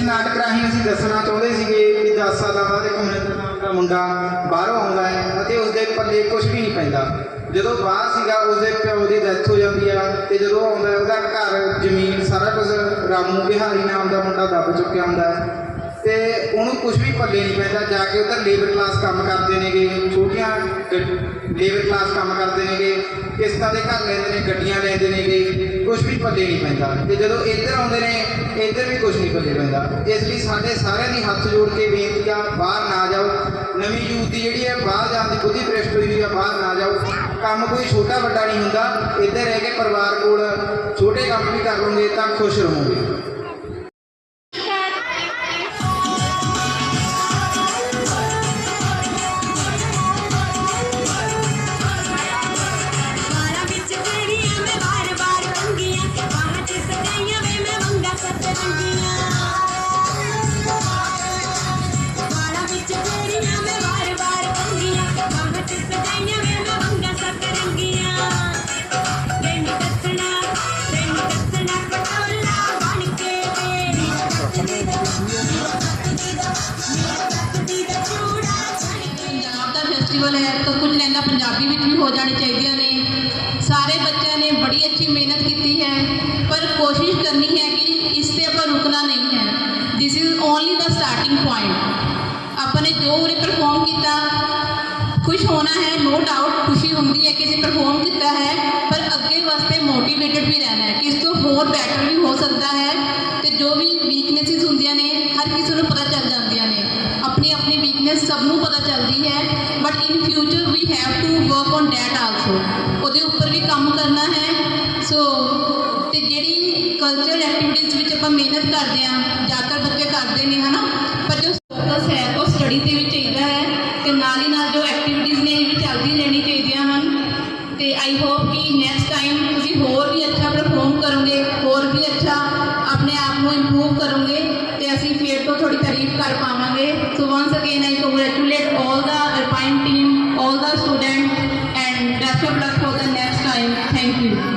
ਗਲ ਨਾਟਕ ਰਾਹੀਂ ਅਸੀਂ ਦੱਸਣਾ ਚਾਹੁੰਦੇ ਸੀਗੇ ਕਿ 10 ਸਾਲਾਂ ਬਾਅਦ ਇੱਕ ਮਨਿੰਦਰ ਨਾਮ ਦਾ ਮੁੰਡਾ ਬਾਹਰੋਂ ਆਉਂਦਾ ਹੈ ਅਤੇ ਉਸਦੇ ਪੱਲੇ ਕੁਝ ਵੀ ਨਹੀਂ ਪੈਂਦਾ। ਜਦੋਂ ਬਾਹਰ ਸੀਗਾ, ਉਸਦੇ ਪਿਓ ਦੀ ਡੈਥ ਹੋ ਜਾਂਦੀ ਆ ਤੇ ਜਦੋਂ ਆਉਂਦਾ ਉਹਦਾ ਘਰ, ਜ਼ਮੀਨ ਸਾਰਾ ਕੁਝ ਰਾਮੂ ਬਿਹਾਰੀ ਨਾਮ ਦਾ ਮੁੰਡਾ ਦੱਬ ਚੁੱਕਿਆ ਹੁੰਦਾ ਹੈ। ਤੇ ਉਹਨੂੰ ਕੁਝ ਵੀ ਪੱਲੇ ਨਹੀਂ ਪੈਂਦਾ, ਜਾ ਕੇ ਉਧਰ ਲੇਬਰ ਕਲਾਸ ਕੰਮ ਕਰਦੇ ਨੇਗੇ, ਛੋਟੀਆਂ ਲੇਬਰ ਕਲਾਸ ਕੰਮ ਕਰਦੇ ਨੇਗੇ, ਕਿਸ਼ਤਾਂ ਦੇ ਘਰ ਲੈਂਦੇ ਨੇ, ਗੱਡੀਆਂ ਲੈਂਦੇ ਨੇਗੇ ਕੁਝ ਵੀ ਪੱਲੇ ਨਹੀਂ ਪੈਂਦਾ। ਤੇ ਜਦੋਂ ਇੱਧਰ ਆਉਂਦੇ ਨੇ, ਇੱਧਰ ਵੀ ਕੁਝ ਨਹੀਂ ਪੱਲੇ ਪੈਂਦਾ। ਇਸ ਲਈ ਸਾਡੇ ਸਾਰਿਆਂ ਦੀ ਹੱਥ ਜੋੜ ਕੇ ਬੇਨਤੀ ਆ, ਬਾਹਰ ਨਾ ਜਾਓ। ਨਵੀਂ ਯੂਥ ਦੀ ਜਿਹੜੀ ਹੈ, ਬਾਹਰ ਜਾਣ ਦੀ ਬੁੱਧੀ ਭ੍ਰਿਸ਼ਟ ਹੋਈ ਹੋਈ ਆ, ਬਾਹਰ ਨਾ ਜਾਓ। ਕੰਮ ਕੋਈ ਛੋਟਾ ਵੱਡਾ ਨਹੀਂ ਹੁੰਦਾ। ਇੱਧਰ ਰਹਿ ਕੇ ਪਰਿਵਾਰ ਕੋਲ ਛੋਟੇ ਕੰਮ ਵੀ ਕਰ ਲਓਗੇ ਤਾਂ ਖੁਸ਼ ਰਹੋਗੇ। ਹੈ, ਤਾਂ ਕੁਝ ਲੈਂਦਾ ਪੰਜਾਬੀ ਵਿੱਚ ਵੀ ਹੋ ਜਾਣੀ ਚਾਹੀਦੀਆਂ ਨੇ। ਸਾਰੇ ਬੱਚਿਆਂ ਨੇ ਬੜੀ ਅੱਛੀ ਮਿਹਨਤ ਕੀਤੀ ਹੈ, ਪਰ ਕੋਸ਼ਿਸ਼ ਕਰਨੀ ਹੈ ਕਿ ਇਸ ਤੇ ਆਪਾਂ ਰੁਕਣਾ ਨਹੀਂ ਹੈ। This is only the starting point ਆਪਾਂ ਨੇ ਜੋ ਉਰੇ ਪਰਫਾਰਮ ਕੀਤਾ, ਖੁਸ਼ ਹੋਣਾ ਹੈ ਨੋ ਡਾਊਟ ਖੁਸ਼ੀ ਹੁੰਦੀ ਹੈ ਕਿ ਜੇ ਪਰਫਾਰਮ ਕੀਤਾ ਹੈ, ਪਰ ਅੱਗੇ ਵਾਸਤੇ ਮੋਟੀਵੇਟਡ ਵੀ ਰਹਿਣਾ ਹੈ ਕਿ ਇਸ ਤੋਂ ਹੋਰ ਬੈਟਰ ਵੀ ਹੋ ਸਕਦਾ ਹੈ। work on that also ਉਹਦੇ ਉੱਪਰ ਵੀ ਕੰਮ ਕਰਨਾ ਹੈ। ਸੋ ਤੇ ਜਿਹੜੀ ਕਲਚਰਲ ਐਕਟੀਵਿਟੀਜ਼ ਵਿੱਚ ਆਪਾਂ ਮਿਹਨਤ ਕਰਦੇ ਆ ਜ਼ਿਆਦਾਤਰ ਬੱਚੇ ਕਰਦੇ ਨੇ, ਹਨਾ? ਪਰ ਜੋ ਫੋਕਸ ਹੈ, ਉਹ ਸਟੱਡੀ ਤੇ ਵੀ ਚਾਹੀਦਾ ਹੈ ਤੇ ਨਾਲ ਹੀ ਨਾਲ ਜੋ ਐਕਟੀਵਿਟੀਜ਼ ਨੇ, ਇਹ ਵੀ ਚੱਲਦੀ ਰਹਿਣੀ ਚਾਹੀਦੀਆਂ ਹਨ। ਤੇ ਆਈ ਹੋਪ ਕਿ ਨੈਕਸਟ ਟਾਈਮ ਤੁਸੀਂ ਹੋਰ ਵੀ ਅੱਛਾ ਪਰਫਾਰਮ ਕਰੋਗੇ, ਹੋਰ ਵੀ ਅੱਛਾ ਆਪਣੇ ਆਪ ਨੂੰ ਇੰਪਰੂਵ ਕਰੋਗੇ ਤੇ ਅਸੀਂ ਫੇਰ ਤੋਂ ਥੋੜੀ ਤਾਰੀਫ ਕਰ ਪਾਵਾਂਗੇ। Thank you.